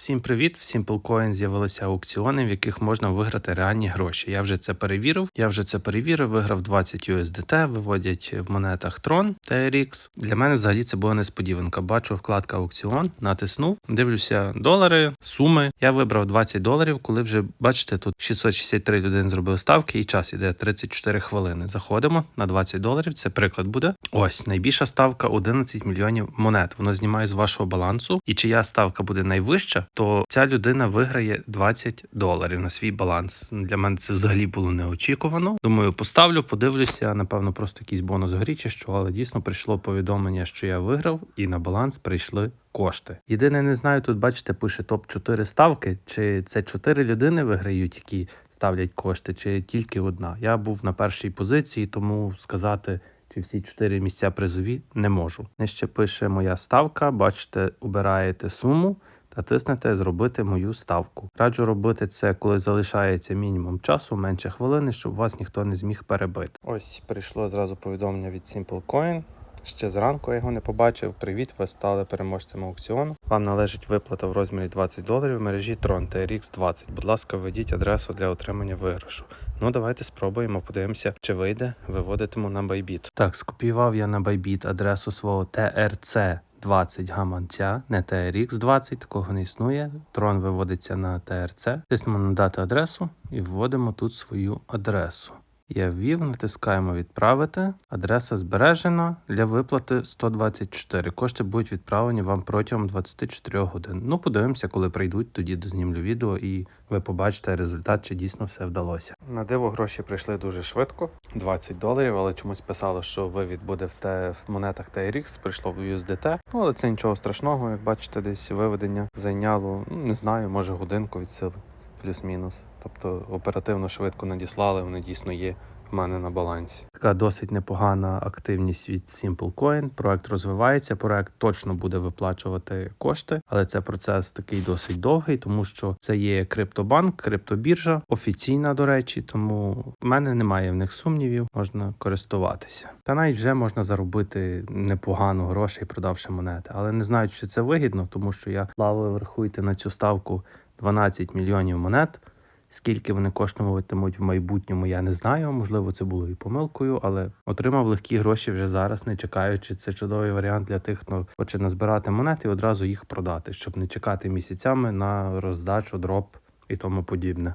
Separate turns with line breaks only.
Всім привіт! В Simplecoin з'явилися аукціони, в яких можна виграти реальні гроші. Я вже це перевірив. Я вже це перевірив, виграв 20 USDT, виводять в монетах Tron TRX. Для мене взагалі це була несподіванка. Бачу вкладка аукціон, натиснув, дивлюся долари, суми. Я вибрав 20 доларів, коли вже бачите, тут 663 людини зробили ставки, і час іде 34 хвилини. Заходимо на 20 доларів. Це приклад буде. Ось найбільша ставка 11 мільйонів монет. Воно знімає з вашого балансу. І чия ставка буде найвища, то ця людина виграє 20 доларів на свій баланс. Для мене це взагалі було неочікувано. Думаю, поставлю, подивлюся. Напевно, просто якийсь бонус горі чи що, але дійсно прийшло повідомлення, що я виграв, і на баланс прийшли. Кошти. Єдине, не знаю, тут бачите, пише топ 4 ставки. Чи це 4 людини виграють, які ставлять кошти, чи тільки одна. Я був на першій позиції, тому сказати, чи всі чотири місця призові не можу. Нижче пише моя ставка. Бачите, обираєте суму та тиснете зробити мою ставку. Раджу робити це, коли залишається мінімум часу, менше хвилини, щоб вас ніхто не зміг перебити. Ось прийшло зразу повідомлення від SimpleCoin. Ще зранку я його не побачив. Привіт, ви стали переможцем аукціону. Вам належить виплата в розмірі 20 доларів в мережі Tron TRX 20. Будь ласка, введіть адресу для отримання виграшу. Ну, давайте спробуємо, подивимося, чи вийде. Виводитиму на Bybit. Так, скопіював я на Bybit адресу свого TRC 20 гаманця, не TRX 20, такого не існує. Трон виводиться на TRC. Тиснемо надати адресу і вводимо тут свою адресу. Я ввів, натискаємо відправити. Адреса збережена для виплати 124. Кошти будуть відправлені вам протягом 24 годин. Ну, подивимося, коли прийдуть, тоді дознімлю відео і ви побачите результат, чи дійсно все вдалося. На диво гроші прийшли дуже швидко. 20 доларів, але чомусь писало, що вивід буде в те в монетах TRX, прийшло в USDT. Ну, але це нічого страшного, як бачите, десь виведення зайняло, ну, не знаю, може годинку від сили, плюс-мінус. Тобто оперативно швидко надіслали, вони дійсно є в мене на балансі. Така досить непогана активність від SimpleCoin. Проект розвивається. Проект точно буде виплачувати кошти, але це процес такий досить довгий, тому що це є криптобанк, криптобіржа, офіційна, до речі. Тому в мене немає в них сумнівів, можна користуватися. Та навіть вже можна заробити непогано грошей, продавши монети. Але не знаю, чи це вигідно, тому що я плаваю, врахуйте на цю ставку 12 мільйонів монет. Скільки вони коштуватимуть в майбутньому, я не знаю. Можливо, це було і помилкою, але отримав легкі гроші вже зараз, не чекаючи. Це чудовий варіант для тих, хто хоче назбирати монети і одразу їх продати, щоб не чекати місяцями на роздачу, дроп і тому подібне.